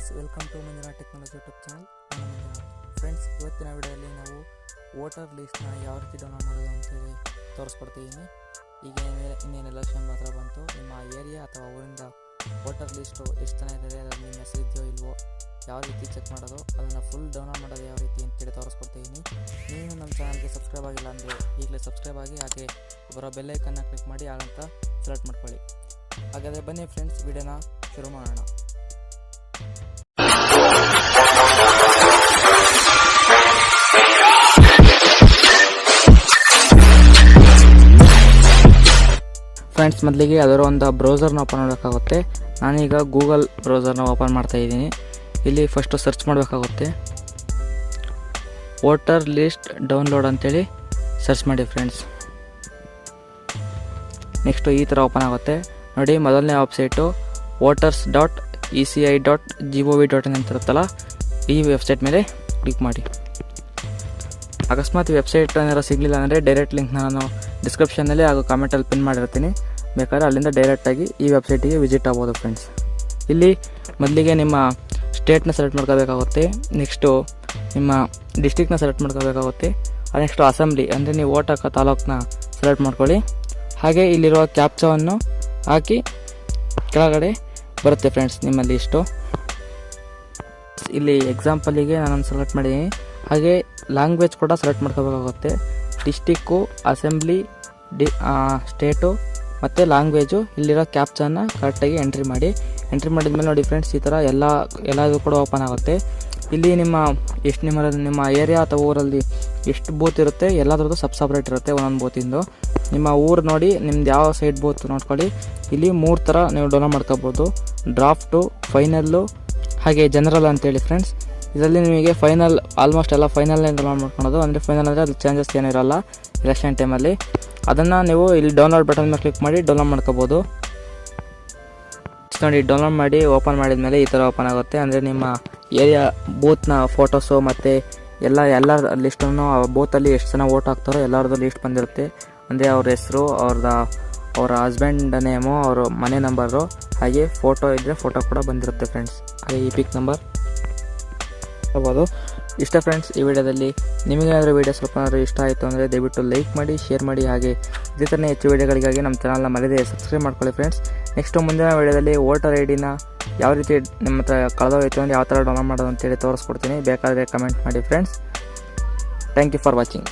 Friends welcome to Manjunath technology YouTube channel ನಾನು friends ಇವತ್ತಿನ ವಿಡಿಯೋದಲ್ಲಿ ನಾವು ವೋಟರ್ ಲೀಸ್ಟ್ನ ಯಾವ ರೀತಿ ಡೌನ್ಲೋಡ್ ಮಾಡೋದು ಅಂತೇಳಿ ತೋರಿಸ್ಕೊಡ್ತಿದ್ದೀನಿ ಈಗ ಇನ್ನೇನು ಎಲೆಕ್ಷನ್ ಮಾತ್ರ ಬಂತು. ನಿಮ್ಮ ಏರಿಯಾ ಅಥವಾ ಊರಿಂದ ವೋಟರ್ ಲೀಸ್ಟು ಎಷ್ಟು ಜನ ಇದ್ದಾರೆ ಅದರಲ್ಲಿ ಮೆಸೇಜ್ ಇದೆಯೋ ಇಲ್ವೋ, ಯಾವ ರೀತಿ ಚೆಕ್ ಮಾಡೋದು, ಅದನ್ನು ಫುಲ್ ಡೌನ್ಲೋಡ್ ಮಾಡೋದು ಯಾವ ರೀತಿ ಅಂತೇಳಿ ತೋರಿಸ್ಕೊಡ್ತಿದ್ದೀನಿ ನೀವು ನಮ್ಮ ಚಾನಲ್ಗೆ ಸಬ್ಸ್ಕ್ರೈಬ್ ಆಗಿಲ್ಲ ಅಂದರೆ ಈಗಲೇ ಸಬ್ಸ್ಕ್ರೈಬ್ ಆಗಿ, ಹಾಗೆ ಬರೋ ಬೆಲ್ಲೈಕನ್ನ ಕ್ಲಿಕ್ ಮಾಡಿ ಆಗಂತ ಸೆಲೆಕ್ಟ್ ಮಾಡ್ಕೊಳ್ಳಿ. ಹಾಗಾದರೆ ಬನ್ನಿ ಫ್ರೆಂಡ್ಸ್ ವಿಡಿಯೋನ ಶುರು ಮಾಡೋಣ. ಫ್ರೆಂಡ್ಸ್, ಮೊದಲಿಗೆ ಅದರ ಒಂದು ಬ್ರೌಸರ್ನ ಓಪನ್ ಮಾಡಬೇಕಾಗುತ್ತೆ. ನಾನೀಗ ಗೂಗಲ್ ಬ್ರೌಸರ್ನ ಓಪನ್ ಮಾಡ್ತಾ ಇದ್ದೀನಿ. ಇಲ್ಲಿ ಫಸ್ಟು ಸರ್ಚ್ ಮಾಡಬೇಕಾಗುತ್ತೆ. ವೋಟರ್ ಲಿಸ್ಟ್ ಡೌನ್ಲೋಡ್ ಅಂತೇಳಿ ಸರ್ಚ್ ಮಾಡಿ ಫ್ರೆಂಡ್ಸ್ ನೆಕ್ಸ್ಟು ಈ ಥರ ಓಪನ್ ಆಗುತ್ತೆ. ನೋಡಿ, ಮೊದಲನೇ website voters dot E C I dot G O V dot in ಈ ವೆಬ್ಸೈಟ್ ಮೇಲೆ ಕ್ಲಿಕ್ ಮಾಡಿ. ಅಕಸ್ಮಾತ್ ವೆಬ್ಸೈಟ್ ಏನಾರು ಸಿಗಲಿಲ್ಲ ಅಂದರೆ ಡೈರೆಕ್ಟ್ ಲಿಂಕ್ ನಾನು ಡಿಸ್ಕ್ರಿಪ್ಷನಲ್ಲಿ ಹಾಗೂ ಕಾಮೆಂಟಲ್ಲಿ ಪಿನ್ ಮಾಡಿರ್ತೀನಿ. ಬೇಕಾದ್ರೆ ಅಲ್ಲಿಂದ ಡೈರೆಕ್ಟಾಗಿ ಈ ವೆಬ್ಸೈಟಿಗೆ ವಿಸಿಟ್ ಆಗ್ಬೋದು ಫ್ರೆಂಡ್ಸ್ ಇಲ್ಲಿ ಮೊದಲಿಗೆ ನಿಮ್ಮ ಸ್ಟೇಟ್ನ ಸೆಲೆಕ್ಟ್ ಮಾಡ್ಕೋಬೇಕಾಗುತ್ತೆ ನೆಕ್ಸ್ಟು ನಿಮ್ಮ ಡಿಸ್ಟಿಕ್ನ ಸೆಲೆಕ್ಟ್ ಮಾಡ್ಕೋಬೇಕಾಗುತ್ತೆ ನೆಕ್ಸ್ಟು ಅಸೆಂಬ್ಲಿ ಅಂದರೆ ನೀವು ಓಟ್ ಹಾಕೋ ತಾಲೂಕನ್ನ ಸೆಲೆಕ್ಟ್ ಮಾಡ್ಕೊಳ್ಳಿ. ಹಾಗೆ ಇಲ್ಲಿರುವ ಕ್ಯಾಪ್ಚವನ್ನು ಹಾಕಿ ಕೆಳಗಡೆ ಬರುತ್ತೆ ಫ್ರೆಂಡ್ಸ್ ನಿಮ್ಮಲ್ಲಿ ಇಷ್ಟು. ಇಲ್ಲಿ ಎಕ್ಸಾಂಪಲಿಗೆ ನಾನೊಂದು ಸೆಲೆಕ್ಟ್ ಮಾಡಿದ್ದೀನಿ ಹಾಗೆ ಲ್ಯಾಂಗ್ವೇಜ್ ಕೂಡ ಸೆಲೆಕ್ಟ್ ಮಾಡ್ಕೋಬೇಕಾಗುತ್ತೆ. ಡಿಸ್ಟಿಕ್ಕು ಅಸೆಂಬ್ಲಿ ಡಿ ಸ್ಟೇಟು ಮತ್ತು ಲ್ಯಾಂಗ್ವೇಜು ಇಲ್ಲಿರೋ ಕ್ಯಾಪ್ಚನ್ನ ಕರೆಕ್ಟಾಗಿ ಎಂಟ್ರಿ ಮಾಡಿ. ಎಂಟ್ರಿ ಮಾಡಿದ ಮೇಲೆ ನೋಡಿ ಫ್ರೆಂಡ್ಸ್ ಈ ಥರ ಎಲ್ಲ, ಎಲ್ಲದೂ ಕೂಡ ಓಪನ್ ಆಗುತ್ತೆ. ಇಲ್ಲಿ ನಿಮ್ಮ ಎಷ್ಟು ನಿಮ್ಮ ನಿಮ್ಮ ಏರಿಯಾ ಅಥವಾ ಊರಲ್ಲಿ ಎಷ್ಟು ಬೂತ್ ಇರುತ್ತೆ, ಎಲ್ಲದ್ರದ್ದು ಸಬ್ ಸಪ್ರೇಟ್ ಇರುತ್ತೆ ಒಂದೊಂದು ಬೂತಿಂದು ನಿಮ್ಮ ಊರು ನೋಡಿ, ನಿಮ್ದು ಯಾವ ಸೈಡ್ ಬೂತ್ ನೋಡ್ಕೊಳ್ಳಿ. ಇಲ್ಲಿ ಮೂರು ಥರ ನೀವು ಡೌನ್ಲೋಡ್ ಮಾಡ್ಕೋಬೋದು. ಡ್ರಾಫ್ಟು ಫೈನಲ್ಲು ಹಾಗೆ ಜನರಲ್ ಅಂತೇಳಿ ಫ್ರೆಂಡ್ಸ್ ಇದರಲ್ಲಿ ನಿಮಗೆ ಫೈನಲ್ ಆಲ್ಮೋಸ್ಟ್ ಎಲ್ಲ ಫೈನಲ್ನೇ ಡೌನ್ಲೋಡ್ ಮಾಡ್ಕೊಳೋದು. ಅಂದರೆ ಫೈನಲ್ ಅಂದರೆ ಅದು ಚೇಂಜಸ್ ಏನಿರಲ್ಲ ಎಲೆಕ್ಷನ್ ಟೈಮಲ್ಲಿ ಅದನ್ನು ನೀವು ಇಲ್ಲಿ ಡೌನ್ಲೋಡ್ ಬಟನ್ ಮೇಲೆ ಕ್ಲಿಕ್ ಮಾಡಿ ಡೌನ್ಲೋಡ್ ಮಾಡ್ಕೋಬೋದು. ನೋಡಿ ಡೌನ್ಲೋಡ್ ಮಾಡಿ ಓಪನ್ ಮಾಡಿದ ಮೇಲೆ ಈ ಥರ ಓಪನ್ ಆಗುತ್ತೆ. ಅಂದರೆ ನಿಮ್ಮ ಏರಿಯಾ ಬೂತ್ನ ಫೋಟೋಸು ಮತ್ತು ಎಲ್ಲ ಎಲ್ಲ ಲಿಸ್ಟನ್ನು ಆ ಬೂತಲ್ಲಿ ಎಷ್ಟು ಜನ ಓಟ್ ಹಾಕ್ತಾರೋ ಎಲ್ಲರದ್ದು ಲಿಸ್ಟ್ ಬಂದಿರುತ್ತೆ. ಅಂದರೆ ಅವ್ರ ಹೆಸರು, ಅವ್ರದ, ಅವರ ಹಸ್ಬೆಂಡ್ ನೇಮು ಅವ್ರ ಮನೆ ನಂಬರು ಹಾಗೆ ಫೋಟೋ ಇದ್ದರೆ ಫೋಟೋ ಕೂಡ ಬಂದಿರುತ್ತೆ ಫ್ರೆಂಡ್ಸ್ ಹಾಗೆ ಈ ಪಿಕ್ ನಂಬರ್ ಹೇಳ್ಬೋದು. ಇಷ್ಟ ಫ್ರೆಂಡ್ಸ್ ಈ ವಿಡಿಯೋದಲ್ಲಿ ನಿಮಗೇನಾದರೂ ವಿಡಿಯೋ ಸ್ವಲ್ಪ ಏನಾದರೂ ಇಷ್ಟ ಆಯಿತು ಅಂದರೆ ದಯವಿಟ್ಟು ಲೈಕ್ ಮಾಡಿ ಶೇರ್ ಮಾಡಿ ಹಾಗೆ ಇದೇ ಥರನೇ ಹೆಚ್ಚು ವಿಡಿಯೋಗಳಿಗಾಗಿ ನಮ್ಮ ಚಾನಲ್ನ ಮರದೆ ಸಬ್ಸ್ಕ್ರೈಬ್ ಮಾಡ್ಕೊಳ್ಳಿ ಫ್ರೆಂಡ್ಸ್ ನೆಕ್ಸ್ಟು ಮುಂದಿನ ವಿಡಿಯೋದಲ್ಲಿ ವೋಟರ್ ಐ ಡಿನ ಯಾವ ರೀತಿ ನಿಮ್ಮ ಹತ್ರ ಕಳೆದೋಯ್ತು ಅಂದರೆ ಯಾವ ಥರ ಡೌನ್ಲೋಡ್ ಮಾಡೋದು ಅಂತೇಳಿ ತೋರಿಸ್ಕೊಡ್ತೀನಿ. ಬೇಕಾದರೆ ಕಮೆಂಟ್ ಮಾಡಿ friends thank you for watching